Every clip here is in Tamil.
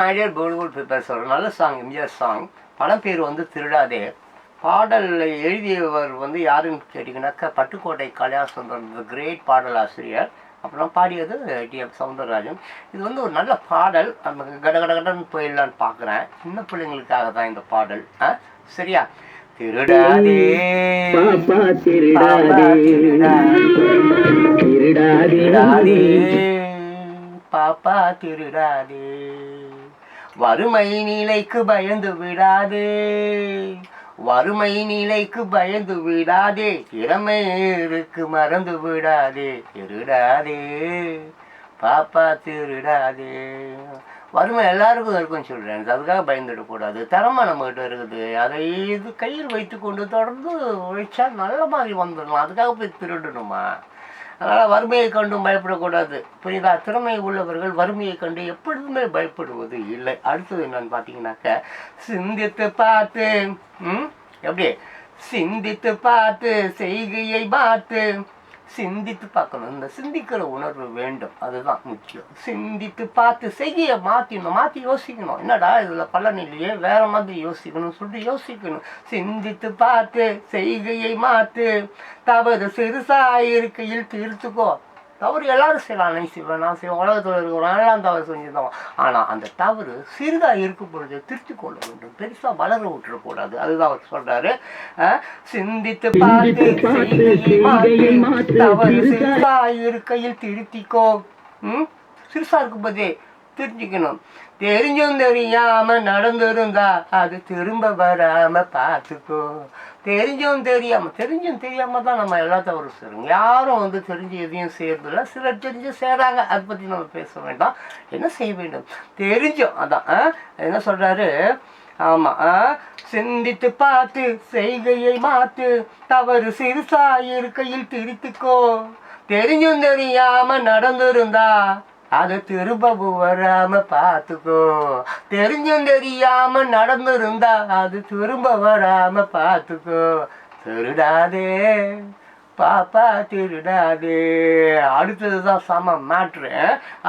மைடியர் பூல்புல் பீப்பர்ஸ் ஒரு நல்ல சாங் எம்ஜிஆர் சாங் படம் பேர் வந்து திருடாதே. பாடல் எழுதியவர் வந்து யாருன்னு கேட்டிங்கனாக்கா பட்டுக்கோட்டை கல்யாண சுந்தரம் கிரேட் பாடல் ஆசிரியர் அப்புறம் பாடியது டி எம் சவுந்தரராஜன். இது வந்து ஒரு நல்ல பாடல். நம்ம கட கட கடன்னு போயிடலான்னு பார்க்குறேன். சின்ன பிள்ளைங்களுக்காக தான் இந்த பாடல். ஆ சரியா? திருடாதே. பாப்பா திருடாதே. திருடாதே. பாப்பா திருடாதே. வறுமை நிலைக்கு பயந்து விடாதே. வறுமை நிலைக்கு பயந்து விடாதே. திறமைக்கு மறந்து விடாதே. திருடாதே. பாப்பா திருடாதே. வறுமை எல்லாருக்கும் இருக்குன்னு சொல்கிறேன் அதுக்காக பயந்துடக்கூடாது. திறமை நம்மகிட்ட இருக்குது. அதை இது கையில் வைத்துக்கொண்டு தொடர்ந்து உழைச்சா நல்ல மாதிரி வந்துடலாம். அதுக்காக போய் திருடணுமா? அதனால் வறுமையை கண்டும் பயப்படக்கூடாது. புரியுதா? திறமை உள்ளவர்கள் வறுமையை கண்டு எப்பொழுதுமே பயப்படுவது இல்லை. அடுத்தது என்னன்னு பார்த்தீங்கன்னாக்க சிந்தித்து பார்த்து ம்? எப்படி? சிந்தித்து பார்த்து செய்கையை பார்த்து சிந்தித்து பார்க்கணும். இந்த சிந்திக்கிற உணர்வு வேண்டும். அதுதான் முக்கியம். சிந்தித்து பார்த்து செய்கையை மாற்றிடணும் மாற்றி யோசிக்கணும். என்னடா இதில் பலன் இல்லையே? வேற மாதிரி யோசிக்கணும் சொல்லிட்டு யோசிக்கணும். சிந்தித்து பார்த்து செய்கையை மாற்று தவறு சிறுசாக இருக்கையில் திருத்துக்கோ. தவறு எல்லாரும் செய்யலாம் நீ செய்வேன் நான் செய்வேன் உலகத்தில் இருக்கிறோம் எல்லாம் தவறு செஞ்சுதான் ஆனால் அந்த தவறு சிறிதாக இருக்கும் பொழுது திருத்திக் கொள்ள வேண்டும். பெருசாக வளர விட்டுறக்கூடாது அதுதான் அவர் சொல்றாரு. அஹ், சிந்தித்து பார்த்து தவறு சிறுசாக இருக்கையில் திருத்திக்கோ. ம்? சிறுசாக இருக்கும் போதே தெரிஞ்சுக்கணும் தெரிஞ்சும் தெரியாம நடந்திருந்தா அது திரும்ப வராம பார்த்துக்கோ. தெரிஞ்சும் தெரியாம தெரிஞ்சும் தெரியாம தான் நம்ம எல்லா தவறும் செய்றோம் யாரும் வந்து தெரிஞ்சு எதையும் செய்யறதில்ல. சிலர் தெரிஞ்சு செய்றாங்க. அதை பத்தி நம்ம பேச வேண்டாம். என்ன செய்ய வேண்டும்? தெரிஞ்சும் அதான் ஆ? என்ன சொல்றாரு? ஆமா சிந்தித்து பார்த்து செய்கையை மாத்து தவறு சிறுசா இருக்கையில் திருத்திக்கோ. தெரிஞ்சும் தெரியாம நடந்திருந்தா அது திரும்ப வராம பார்த்துக்கோ. தெரிஞ்சும் தெரியாம நடந்திருந்தா அது திரும்ப வராம பார்த்துக்கோ. திருடாதே. பாப்பா திருடாதே அடுத்தது தான் சம மேட்ரு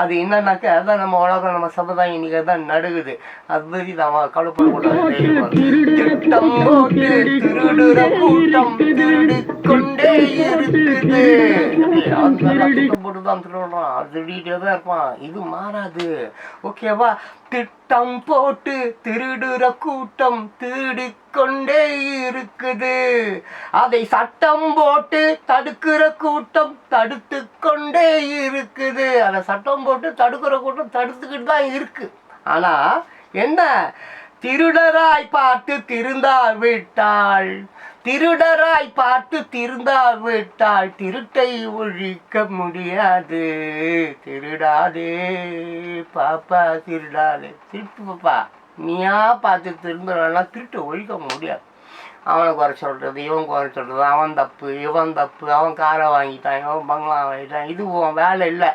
அது என்னன்னாக்கா அதான் நம்ம உலகம் நம்ம சமுதாயம் இன்னைக்கு தான் நடுகுது. அது பற்றி நம்ம கவலைப்படக்கூடாது திட்டம் போட்டு திருடுற கூட்டம் திருடி கொண்டே இருக்குது. அவன் நல்லா திட்டம் போட்டு தான் திருடுறான்? அது திருடிட்டே தான் இருப்பான். இது மாறாது. ஓகேவா? திட்டம் போட்டு திருடுற கூட்டம் திருடி கொண்டே இருக்குது. அதை சட்டம் போட்டு தடுக்கிற கூட்டம் தடுத்து கொண்டே இருக்குது. அதை சட்டம் போட்டு தடுக்கிற கூட்டம் தடுத்துக்கிட்டு தான் இருக்கு. ஆனா என்ன? திருடராய் பார்த்து திருந்தா விட்டாள். திருடராய் பார்த்து திருந்தா விட்டாள். திருட்டை ஒழிக்க முடியாது. திருடாதே பாப்பா திருடாதே. திருட்டு பாப்பா. நீயா பார்த்து திருந்துறனா திருட்டு ஒழிக்க முடியாது. அவனை குறை சொல்கிறது இவன் குறை சொல்கிறது அவன் தப்பு இவன் தப்பு அவன் காரை வாங்கிட்டான் இவன் பங்களா வாங்கிட்டான் இது உன் வேலை இல்லை.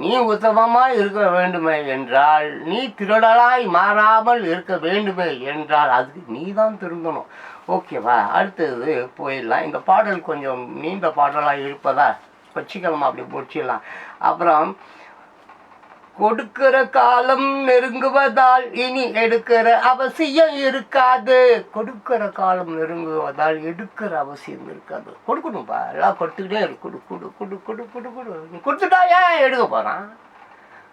நீ உத்தமமாக இருக்க வேண்டுமே என்றால் நீ திருடலாய் மாறாமல் இருக்க வேண்டுமே என்றால் அதுக்கு நீ தான் திருந்தணும் ஓகேவா அடுத்தது போயிடலாம். இந்த பாடல் கொஞ்சம் நீண்ட பாடலாக இருப்பதா? வச்சுக்கலாம் அப்படி முடிச்சிடலாம். அப்புறம் கொடுக்கிற காலம் நெருங்குவதால் இனி எடுக்கிற அவசியம் இருக்காது. கொடுக்கிற காலம் நெருங்குவதால் எடுக்கிற அவசியம் இருக்காது. கொடுக்கணும்ப்பா எல்லாம் கொடுத்துக்கிட்டே இரு. கொடு கொடு கொடு கொடு கொடு கொடு. நீ கொடுத்துட்டா ஏன் எடுக்க போகிறான்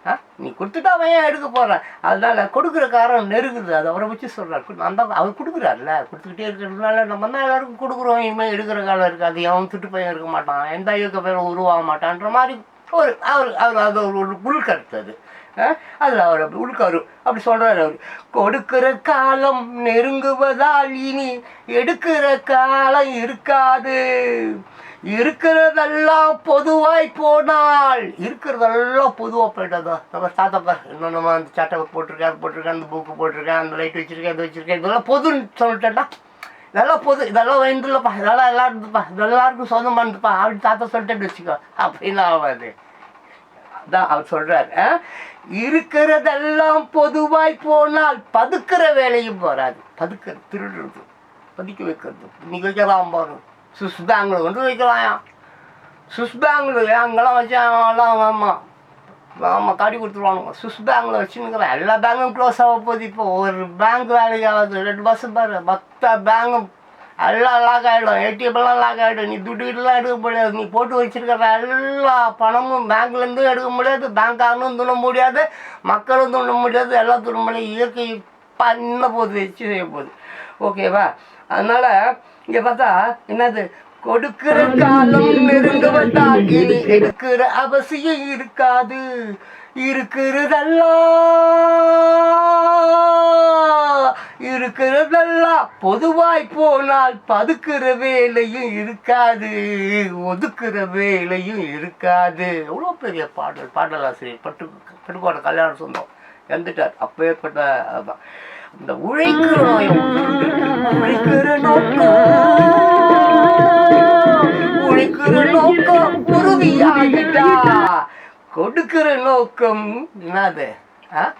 ஆ? நீ கொடுத்துட்டா அவன் ஏன் எடுக்க போகிறான் அதனால் கொடுக்குற காரம் நெருங்குது. அது அவரை வச்சு சொல்கிறார் அந்த அவர் கொடுக்குறாருல்ல. கொடுத்துக்கிட்டே இருக்கிறதுனால நம்ம தான் எல்லாருக்கும் கொடுக்குறோம். இனிமேல் எடுக்கிற காலம் இருக்காது. அவன் திட்டு பையன் இருக்க மாட்டான். எந்த இயக்க பையன் உருவாக மாட்டான்ற மாதிரி ஒரு அவர் அவர் அது ஒரு ஒரு உள்கருத்து அது அதில் அவர் அப்படி உள்கரு அப்படி சொல்கிறார் அவர். கொடுக்கிற காலம் நெருங்குவதால் இனி எடுக்கிற காலம் இருக்காது. இருக்கிறதெல்லாம் பொதுவாய் போனால். இருக்கிறதெல்லாம் பொதுவாக போயிட்டதோ நம்ம தாத்தாப்பா இன்னும் நம்ம அந்த சட்டை போட்டிருக்கேன் போட்டிருக்கேன் அந்த புக்கு போட்டிருக்கேன் அந்த லைட் வச்சிருக்கேன் இது வச்சிருக்கேன். இதெல்லாம் பொதுன்னு சொல்லிட்டேன்டா இதெல்லாம் பொது இதெல்லாம் வந்துலப்பா இதெல்லாம் எல்லாருக்கும் சொதமாக இருந்துப்பா அப்படி தாத்தா சொல்லிட்டேன்னு வச்சுக்கோ. அப்படின்னு ஆகாது. தான் அவர் சொல்கிறார் ஆ? இருக்கிறதெல்லாம் பொதுவாய் போனால் பதுக்கிற வேலையும் போகாது பதுக்க திருடுறது பதுக்கி வைக்கிறது. இன்னைக்கு வைக்கலாம் பாரு. சுஸ் பேங்கில் கொண்டு வைக்கலாம் சுஸ் பேங்கில் அங்கெல்லாம் வச்சாலாம் ஆமாம் ஆமாம் காட்டி கொடுத்துருவானுங்க. சுஸ் பேங்கில் வச்சுன்னுக்கிறேன். எல்லா பேங்கும் க்ளோஸ் ஆக போகுது இப்போ. ஒரு பேங்க் வேலைக்கு ஆகுது ரெண்டு பஸ்ஸு பாரு. மற்ற பேங்கும் எல்லாம் லாக் ஆகிடும் ஏடிஎம்லாம் லாக் ஆகிடும் நீ துட்டு கிட்டலாம் எடுக்க முடியாது. நீ போட்டு வச்சிருக்கிற எல்லா பணமும் பேங்க்லேருந்து எடுக்க முடியாது. பேங்க்காரனும் துண முடியாது. மக்களும் துண முடியாது. எல்லாம் துண முடியாது இயற்கை பண்ண போகுது? வச்சு செய்ய போகுது. ஓகேவா அதனால் இங்கே பார்த்தா என்னது? கொடுக்கிற காலம் நெருங்க வந்தால் எடுக்கிற அவசியம் இருக்காது. இருக்கிறதெல்லாம் இருக்கிறதெல்லாம் பொதுவாய் போனால் பதுக்கிற வேலையும் இருக்காது. ஒதுக்குற வேலையும் இருக்காது. எவ்வளோ பெரிய பாடல் பாடலாசிரியர். பட்டு பட்டுக்கோட்டை கல்யாணம் சொந்தம். வந்துட்டார் அப்பேற்பட்ட அதுதான் இந்த உழைக்கிற உழைக்கிற நோக்கம். உழைக்கிற நோக்கம் உறுதியாகிட்டா. கொடுக்கிற நோக்கம் என்னது? ஆ?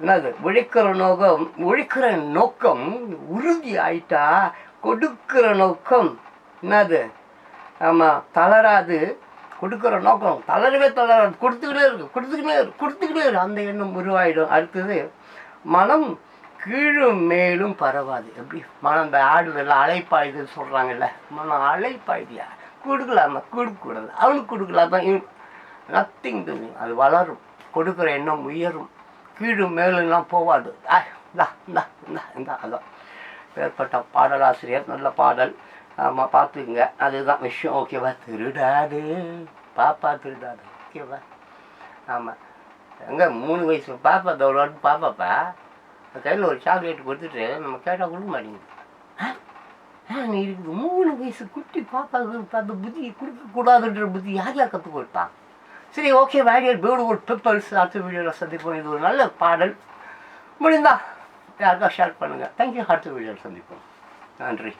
என்னது? உழைக்கிற நோக்கம் உழைக்கிற நோக்கம் உறுதி ஆயிட்டா கொடுக்கிற நோக்கம் என்னது? ஆமாம் தளராது. கொடுக்குற நோக்கம் தளரவே தளராது. கொடுத்துக்கிட்டே இருக்கு கொடுத்துக்கிட்டே இருக்கு கொடுத்துக்கிட்டே இருக்கு அந்த எண்ணம் உருவாயிடும். அடுத்தது மனம் கீழும் மேலும் பரவாது. எப்படி? மனம் இந்த ஆடுதல் அழைப்பாயுதுன்னு சொல்கிறாங்கல்ல மனம் அழைப்பாயுதியா கொடுக்கலாமா? கொடுக்கக்கூடாது அவனுக்கு கொடுக்கலாம்? தான் நத்திங் டூயிங் அது வளரும். கொடுக்குற எண்ணம் உயரும். கீழும் மேலும்லாம் போவாது. இந்தா இந்தா இந்தா இந்தா அதான் ஏற்பட்ட பாடலாசிரியர் நல்ல பாடல். ஆமாம் பார்த்துக்குங்க. அதுதான் விஷயம். ஓகேவா திருடாது. பாப்பா திருடாது. ஓகேவா ஆமாம் எங்கே மூணு வயசு பாப்பா தோடு பாப்பாப்பா? கையில் ஒரு சாக்லேட் கொடுத்துட்டு நம்ம கேட்டால் கொடுக்க மாட்டேங்குது. ஆ? நீ இருக்குது. மூணு வயசு குட்டி பாப்பாவுக்கு அந்த புத்தி கொடுக்கக்கூடாதுன்ற புத்தி யார் யார் கற்றுக் கொடுத்தான் சரி ஓகே வேடியர் பியூட்டிஃபுல் பீப்புள்ஸ் அடுத்த வீடியோவில் சந்திப்போம். இது ஒரு நல்ல பாடல். முடிந்தா யாருக்கா ஷேர் பண்ணுங்கள் தேங்க்யூ அடுத்த வீடியோவில் சந்திப்போம். நன்றி.